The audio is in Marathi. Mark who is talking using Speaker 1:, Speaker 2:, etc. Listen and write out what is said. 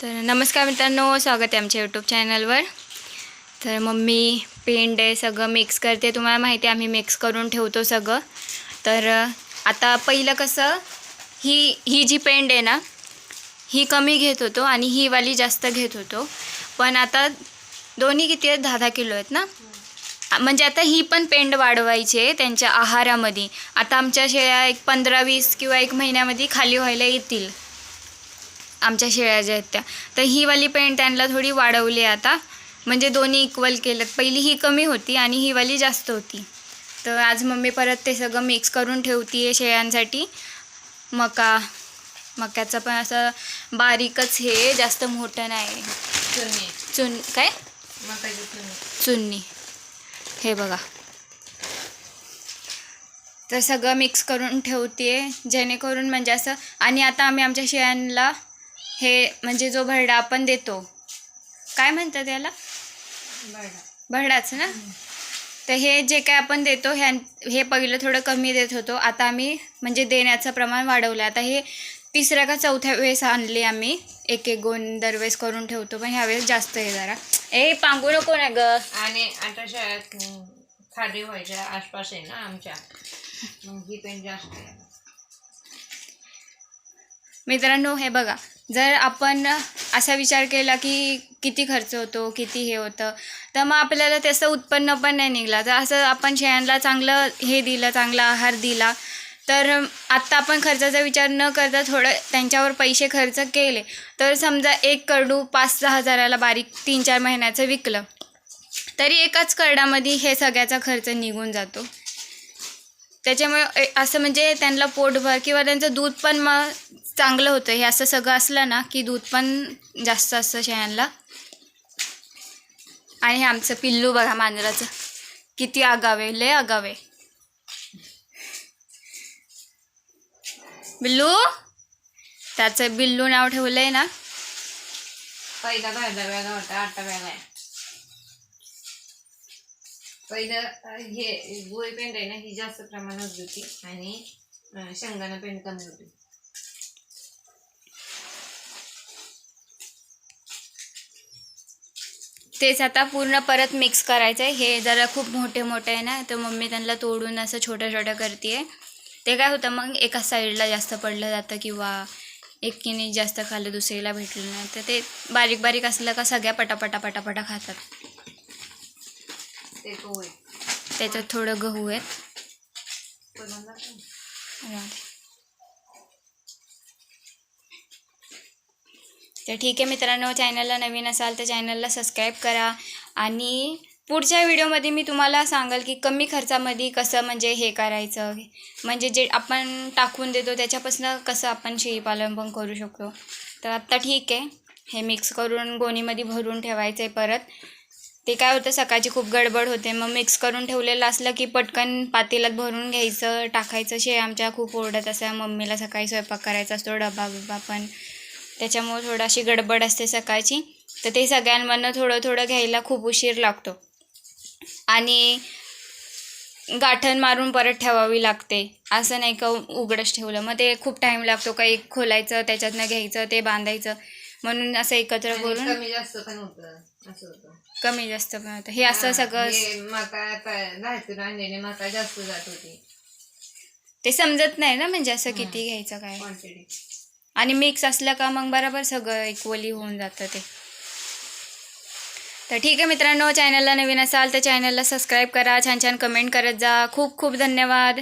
Speaker 1: तर नमस्कार मित्रांनो स्वागत आहे आमच्या यूट्यूब चॅनलवर तर मम्मी पेंड आहे सगळं मिक्स करते. तुम्हाला माहिती आहे आम्ही मिक्स करून ठेवतो सगळं. तर आता पहिलं कसं ही ही जी पेंड आहे ना ही कमी घेत होतो आणि ही वाली जास्त घेत होतो. पण आता दोन्ही किती आहेत? दहा दहा किलो आहेत ना? म्हणजे आता ही पण पेंड वाढवायची आहे त्यांच्या आहारामध्ये. आता आमच्या शेळ्या एक पंधरा वीस किंवा एक महिन्यामध्ये खाली व्हायला येतील. आमच्या शेळ्या ज्या आहेत त्या. तर ही वाली पेंट त्यांना थोडी वाढवली आहे आता. म्हणजे दोन्ही इक्वल केलं पहिली ही कमी होती आणि ही वाली जास्त होती. तर आज मम्मी परत ते सगळं मिक्स करून ठेवती आहे शेळ्यांसाठी. मका मक्याचं पण असं बारीकच हे जास्त मोठं नाही.
Speaker 2: चुन्नी.
Speaker 1: चुन काय?
Speaker 2: चुन्नी.
Speaker 1: हे बघा. तर सगळं मिक्स करून ठेवते जेणेकरून म्हणजे असं आणि आता आम्ही आमच्या शेळ्यांना हे म्हणजे जो भरडा आपण देतो. काय म्हणतात त्याला
Speaker 2: बरं
Speaker 1: भरडाच ना? तर हे जे काय आपण देतो ह्या हे पहिलं थोडं कमी देत होतो. आता आम्ही म्हणजे देण्याचं प्रमाण वाढवलं. आता हे तिसऱ्या का चौथ्या वेळेस आणले आम्ही. एक एक गोन दरवेळेस करून ठेवतो. पण ह्यावेळेस जास्त आहे जरा. ए पांगू नको ना ग.
Speaker 2: आणि आता शाळेत खाली व्हायच्या आसपास आहे ना आमच्या. मग ही पेन जास्त आहे.
Speaker 1: मित्रांनो हे बघा. जर आपण असा विचार केला की किती खर्च होतो किती हे होतं तर मग आपल्याला त्याचं उत्पन्न पण नाही निघला. तर असं आपण शेळ्यांना चांगलं हे दिलं चांगला आहार दिला तर आत्ता आपण खर्चाचा विचार न करता थोडं त्यांच्यावर पैसे खर्च केले तर समजा एक करडू पाच सहा हजाराला बारीक तीन चार महिन्याचं विकलं तरी एकाच करडामध्ये हे सगळ्याचा खर्च निघून जातो. त्याच्यामुळे ए- असं म्हणजे त्यांना पोटभर किंवा त्यांचं दूध पण मग चांगलं होतं. हे असं सगळं असलं ना की दूध पण जास्त असतं शेळ्यांना आणि हे आमचं पिल्लू बघा मांजराचं. किती आगावे लय आगावे. बिल्लू? त्याचं बिल्लू नाव ठेवलंय ना.
Speaker 2: पहिला पहिला वेगळा होता आता वेगळा आहे. पहिलं हे गोळी पेंट आहे ना ही जास्त प्रमाणात होती आणि शेंगाना शेंगदाणा पेंट कमी होती.
Speaker 1: तेच आता पूर्ण परत मिक्स करायचं आहे हे जरा खूप मोठे मोठे आहे ना तर मम्मी त्यांना तोडून असं छोटं छोटं करते ते काय होतं मग एका साईडला जास्त पडलं जातं किंवा एकीने जास्त खाल्लं दुसरीला भेटलं नाही. तर ते बारीक बारीक असलं का सगळ्या पटापटा पटापटा खातात. त्याच्यात थोडं गहू आहेत. तर ठीक आहे मित्रांनो चॅनलला नवीन असाल तर चॅनलला सबस्क्राईब करा. आणि पुढच्या व्हिडिओमध्ये मी तुम्हाला सांगाल की कमी खर्चामध्ये कसं म्हणजे हे करायचं. म्हणजे जे आपण टाकून देतो त्याच्यापासून कसं आपण शेळीपालन पण करू शकतो. तर आत्ता ठीक आहे. हे मिक्स करून गोणीमध्ये भरून ठेवायचं आहे परत. ते काय होतं सकाळची खूप गडबड होते. मग मिक्स करून ठेवलेलं असलं की पटकन पातेलात भरून घ्यायचं टाकायचं. शे आमच्या खूप ओरडत असं मम्मीला सकाळी स्वयंपाक करायचा असतो डबा बिबा पण. त्याच्यामुळे थोडाशी गडबड असते सकाळची. तर ते सगळ्यांमधनं थोडं थोडं घ्यायला खूप उशीर लागतो. आणि गाठण मारून परत ठेवावी लागते. असं नाही का उघडच ठेवलं. मग ते खूप टाईम लागतो का एक खोलायचं त्याच्यातनं घ्यायचं ते बांधायचं. म्हणून असं एकत्र करून
Speaker 2: कमी जास्त पण होतं. असं होतं.
Speaker 1: कमी जास्त पण होतं. हे असं सगळं
Speaker 2: मका राहायचं आणलेले मका जास्त जात होती.
Speaker 1: ते समजत नाही ना म्हणजे असं किती घ्यायचं काय.
Speaker 2: क्वांटिटी
Speaker 1: आणि मिक्स असलं का मग बरोबर सगळं इक्वली होऊन जातं ते. तर ठीक आहे मित्रांनो चॅनलला नवीन असाल तर चॅनलला सबस्क्राईब करा. छान छान कमेंट करत जा. खूप खूप धन्यवाद.